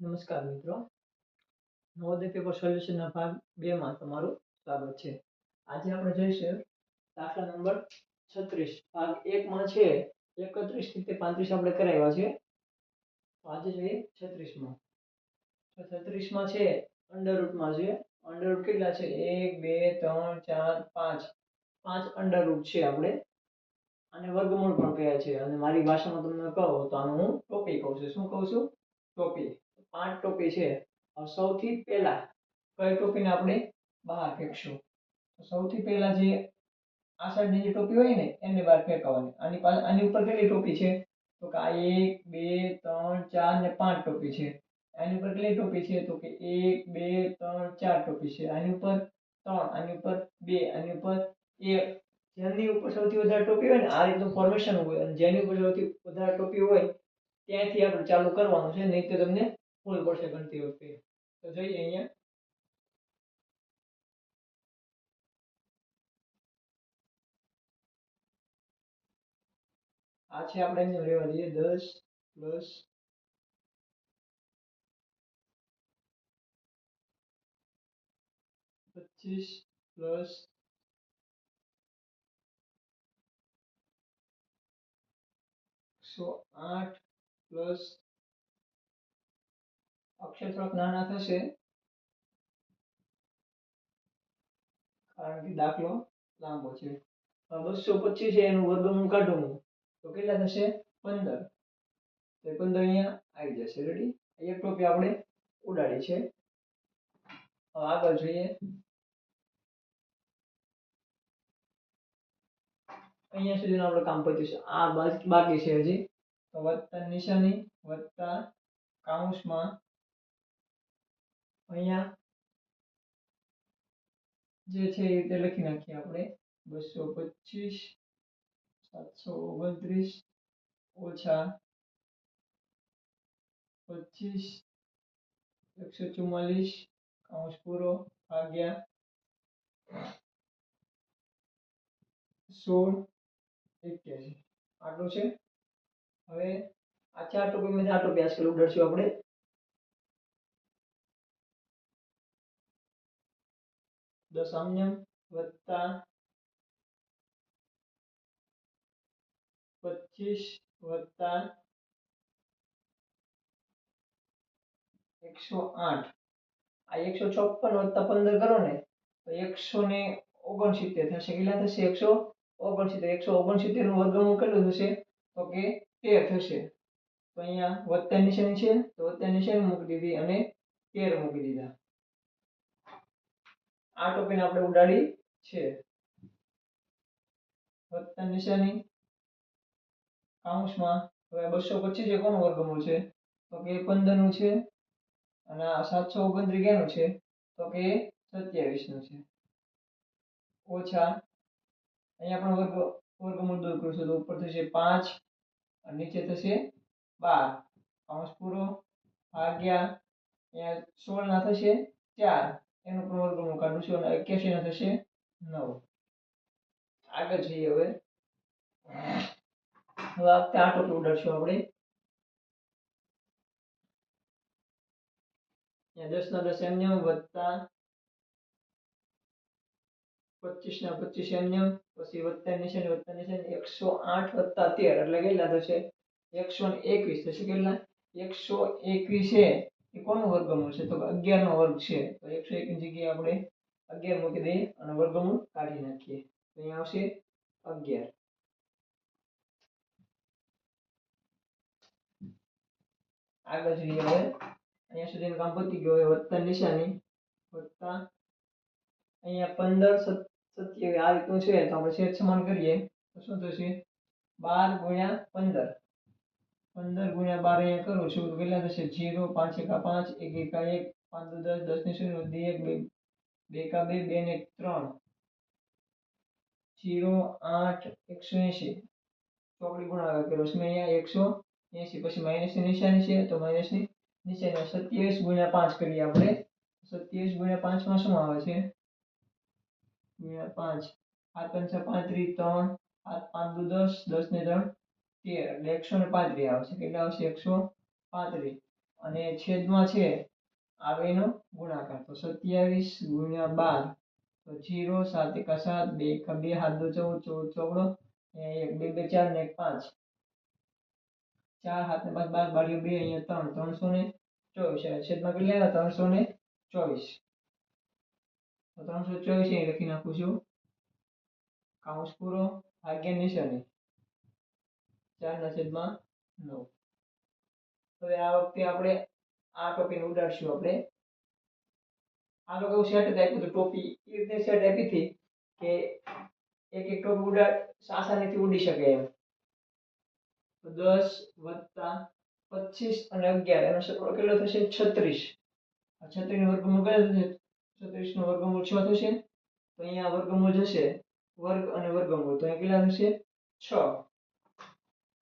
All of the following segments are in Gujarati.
નમસ્કાર મિત્રો. નવોદય પેપર સોલ્યુશનના ભાગ બે માં તમારું સ્વાગત છે. આજે આપણે જોઈશું દાખલા નંબર છત્રીસ. ભાગ એક માં છે એકત્રીસથી પાંત્રીસ આપણે કરાવ્યા છે. આજે જોઈએ છત્રીસમાં તો છત્રીસમાં છે અંડર રૂટમાં છે. અંડર રૂટ કેટલા છે? એક, બે, ત્રણ, ચાર, પાંચ. પાંચ અંડર રૂટ છે આપણે. અને વર્ગમૂળ પણ કહે છે. અને મારી ભાષામાં તમને કહો તો આનું હું ટોપી કહું છું. શું કહું છું? ટોપી. પાંચ ટોપી છે. સૌથી પહેલા કઈ ટોપીને આપણે બહાર ફેંકશું? તો સૌથી પહેલા જે આ સાઈડની જે ટોપી હોય ને, એને બહાર ફેંકવાની. આની પાસે આની ઉપર કેટલી ટોપી છે? તો કે આ એક, બે, ત્રણ, ચાર ને પાંચ ટોપી છે. આની ઉપર કેટલી ટોપી છે? તો કે એક, બે, ત્રણ, ચાર ટોપી છે. આની ઉપર ત્રણ, આની ઉપર બે, આની ઉપર એક. જેની ઉપર સૌથી વધારે ટોપી હોય ને, આ રીતનું ફોર્મેશન હોય. અને જેની ઉપર સૌથી વધારે ટોપી હોય, ત્યાંથી આપણે ચાલુ કરવાનું છે. નહીં તો તમને ભૂલ પડશે ગણતી વખતે. તો જોઈએ અહીંયા. આ છે આપણે અહીંયા રહેવા દઈએ. દસ પ્લસ પચીસ પ્લસ એકસો આઠ પ્લસ અક્ષર થોડાક નાના થશે. કારણ કે દાખલો લાંબો છે. બસો પચીસ છે એનું વર્ગમૂળ કાઢું હું. તો કેટલા થશે? પંદર. તો પંદર અહીંયા આવી જશે. રેડી એક ટોપી આપણે ઉડાડી છે. આગળ જોઈએ. અહીંયા સુધીનું આપણે કામ પત્યું છે આ બાકી છે હજી. તો વત્તા નિશાની વત્તા કાઉન્સમાં અહીંયા જે છે એ રીતે લખી નાખીએ આપણે. બસો પચીસ સાતસો ઓગણત્રીસ, ઓછા પચીસ એકસો ચુમ્માલીસ કાઉન્સ પૂરો ભાગ્યા સોળ, એક્યાસી. આટલું છે. હવે આ ચાર ટોપીમાંથી આટલો અભ્યાસ આજકાલ ઉડાડશું આપણે. દશાંશ વત્તા પચીસ વત્તા એકસો આઠ. આ એકસો ચોપન વત્તા પંદર કરો ને, તો એકસો ને ઓગણસિત્તેર થશે. કેટલા થશે એકસો ઓગણસિત્તેર? એકસો ઓગણસિત્તેરનું વર્ગમૂળ કેટલું થશે? તો કે તેર થશે. તો અહીંયા વત્તા નિશાની છે, તો વત્તા નિશાની મૂકી દીધી અને તેર મૂકી દીધા. આ ટોપીને આપણે ઉડાડી છે. વત્તા નિશાની કાઉન્સમાં. હવે બસો પચીસ કોનું વર્ગમૂળ છે? તો કે પંદરનું છે અને આ સાતસો ઓગણત્રીસ કેનું છે? તો કે સત્યાવીસનું છે. ઓછા, અહીંયા પણ વર્ગ, વર્ગમૂળ દૂર કરશું તો ઉપર થશે પાંચ અને નીચે થશે બાર. કાઉન્સ પૂરો, ભાગ્યા, અહીંયા સોળ ના થશે ચાર. એનું પ્રવર્ગમૂળ વર્ગમૂળ કાઢીશું અને એક્યાસી ના થશે નવ. આગળ જઈએ હવે. હવે આ વખતે ટોટલ ઉડાડશું આપણે. દસ ના દસ એમને વત્તા પચીસ ના પચીસ એમને પછી વત્તા નિશાની વત્તા નિશાની એકસો આઠ વત્તા તેર. એટલે કેટલા થશે? એકસો એકવીસ. થશે કેટલા? એકસો એકવીસ એ કોનું વર્ગમૂળ છે? તો અગિયાર નો વર્ગ છે. તો એકસો એકની જગ્યાએ આપણે અગિયાર મૂકી દઈએ અને વર્ગમૂળ કાઢી નાખીએ. તો અહીંયા આવશે અગિયાર. આગળ જોઈએ હવે અહીંયા સુધીનું કામ પતી ગયું. હવે વત્તા નિશાની. વત્તા અહીંયા પંદર સત્ય આ રીતનું છે. તો આપણે છેદ સમાન કરીએ. તો શું થશે? બાર ગુણ્યા પંદર. પંદર ગુણ્યા બાર અહીંયા કરું છું તો કેટલા થશે? જીરો, પાંચ, એકા પાંચ, એક, એકા એક, પાંચ, દસ દસની શૂન્ય, બે, એક, બે બે, એકા બે બે ને ત્રણ. જીરો, આઠ, એકસો એંશી. ચોકડી ગુણાકાર કર્યો. છે મેં અહીંયા એકસો એંશી, પછી માઇનસની નિશાની છે, તો માઇનસની નિશાની સત્યાવીસ ગુણ્યા પાંચ કરીએ આપણે. સત્યાવીસ ગુણ્યા પાંચમાં શું આવે છે? ગુણ્યા પાંચ. સાત પંચા પાંત્રીસ ત્રણ. સાત પાંચ, દસ દસ ને ત્રણ. તેર એટલે એકસો ને પાંત્રીસ આવશે. કેટલા આવશે? એકસો પાંત્રીસ અને છેદમાં છે આવે એનો ગુણાકાર. તો સત્યાવીસ ગુણ્યા બાર, તો જીરો, સાત, એકા, સાત, બે, એકા, બે, હાથ દો, ચૌદ ચૌદ ચોગડો એક, બે બે, ચાર, ને એક, પાંચ. ચાર, હાથ, ને પાંચ, બાર, બારીઓ બે, અહીંયા ત્રણ, ત્રણસો ને ચોવીસ. છેદમાં કેટલા આવ્યા? ત્રણસો ને ચોવીસ. તો ત્રણસો ચોવીસ અહીં લખી નાખું છું. કાઉન્સ પૂરો. ભાગ્ય નિશાની. ચારના છેદમાં નવ. હવે આ વખતે આપણે આ ટોપીને ઉડાડશું આપણે. આ લોકો એવું સેટ આપ્યું હતું ટોપી. એ રીતે સેટ આપી હતી કે એક એક ટોપી ઉડાડ, આસાનીથી ઉડી શકે એમ. દસ વત્તા પચીસ અને અગિયાર, એનો સરવાળો કેટલો થશે? છત્રીસ. છત્રીસનું વર્ગમૂળ કયા થશે? છત્રીસનું વર્ગમૂળ છ થશે? તો અહીંયા વર્ગમૂળ જશે. વર્ગ અને વર્ગમૂળ. તો અહીંયા કેટલા થશે? છ.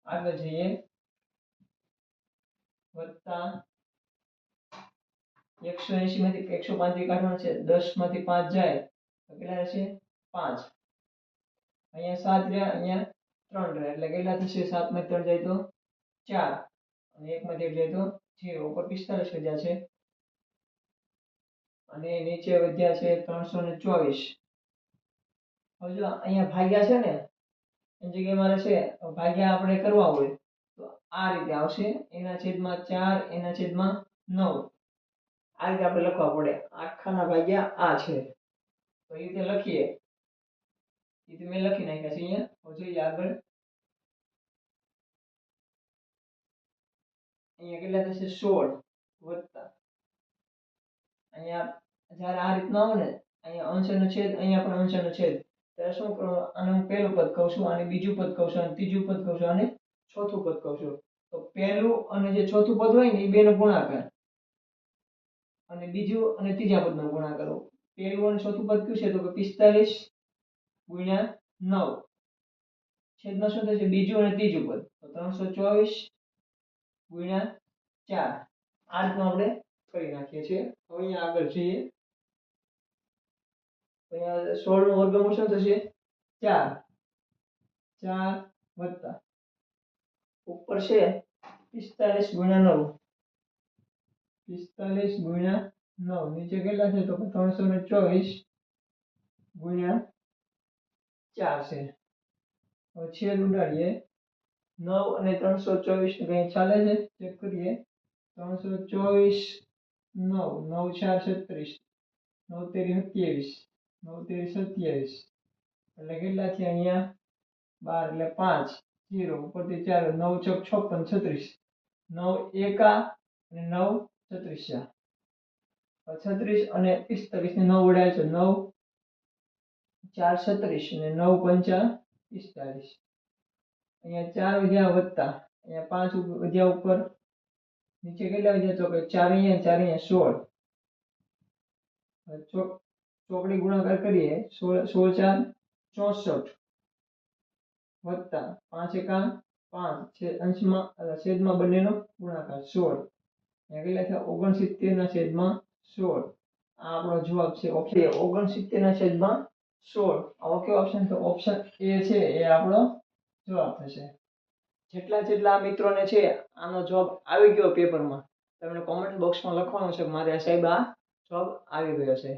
આગળ જઈએ. વત્તા એકસો એસી માંથી એકસો પાંચ કાઢવાનું છે. દસમાંથી પાંચ જાય તો કેટલા રહેશે? પાંચ. અહીંયા સાત રહ્યા, અહીંયા ત્રણ રહ્યા. એટલે કેટલા થશે? સાતમાંથી ત્રણ જાય તો ચાર. અને એક માંથી એક જાય તો જીરો. ઉપર પિસ્તાલીસ વધ્યા છે. અને નીચે વધ્યા છે ત્રણસો ને ચોવીસ. હવે જો અહીંયા ભાગ્યા છે ને એની જગ્યાએ મારે છે, ભાગ્યા આપણે કરવા હોય, તો આ રીતે આવશે. એના છેદમાં ચાર, એના છેદમાં નવ. આ રીતે આપણે લખવા પડે. આખાના ભાગ્યા આ છે. તો એ રીતે લખીએ. એ મેં લખી નાખ્યા છે અહીંયા. જોઈએ આગળ. અહીંયા કેટલા થશે? સોળ વત્તા. અહીંયા જ્યારે આ રીતના આવે ને, અહીંયા અંશનો છેદ, અહીંયા પણ અંશનો છેદ. ત્યારે શું કરવાનું આને હું પહેલું પદ કહું છું, આને બીજું પદ કહું છું અને ત્રીજું પદ કહું છું અને ચોથું પદ કહું છું. તો પહેલું અને જે ચોથું પદ હોય ને, એ બેનો ગુણાકાર. અને બીજું અને ત્રીજા પદનો ગુણાકાર. પહેલું અને ચોથું પદ કયું છે? તો કે પિસ્તાલીસ ગુણ્યા નવ. છેદમાં શું થશે? બીજું અને ત્રીજું પદ. તો ત્રણસો ચોવીસ ગુણ્યા ચાર. આ રીતનું આપણે કરી નાખીએ છીએ. હવે અહીંયા આગળ જઈએ. સોળનું વર્ગમૂળ શું થશે? ચાર. ચાર વત્તા. ઉપર છે પિસ્તાલીસ ગુણ્યા નવ. પિસ્તાલીસ ગુણ્યા નવ. નીચે કેટલા છે? તો ત્રણસો ને ચોવીસ ગુણ્યા ચાર છે. હવે છેદ ઉડાડીએ. નવ અને ત્રણસો ચોવીસ કઈ ચાલે છે? ચેક કરીએ. ત્રણસો ચોવીસ નવ. નવ ચાર છત્રીસ. નવ તેરી સત્યાવીસ. નવ સત્યાવીસ એટલે કેટલા છે અહીંયા? બાર એટલે પાંચ. જીરો ઉપરથી ચાર. નવ ચોક છપ્પન, છત્રીસ. નવ એકા અને નવ છત્રીસ. છત્રીસ અને પિસ્તાલીસ ને નવ ઉડાય છે. નવ, ચાર છત્રીસ અને નવ પંચા પિસ્તાલીસ. અહીંયા ચાર વધ્યા વત્તા. અહીંયા પાંચ વધ્યા ઉપર. નીચે કેટલા વધ્યા તો કે ચાર અહીંયા ચાર અહીંયા સોળ. ચોક ચોકડી ગુણાકાર કરીએ સોળ સોળ ચાર, ચોસઠ વત્તા પાંચ એકા પાંચ. છે, અંશમાં છેદમાં બંનેનો ગુણાકાર, સોળ. કેટલા થયા ઓગણસિત્તેરના છેદમાં સોળ. આ આપણો જવાબ છે ઓપ્શન ઓગણસિત્તેરના છેદમાં સોળ. આવો કયો ઓપ્શન તો ઓપ્શન એ છે, એ આપણો જવાબ થશે. જેટલા જેટલા મિત્રોને છે, આનો જવાબ આવી ગયો પેપરમાં તમને કોમેન્ટ બોક્સમાં લખવાનું છે મારે સાહેબ આ જવાબ આવી ગયો છે.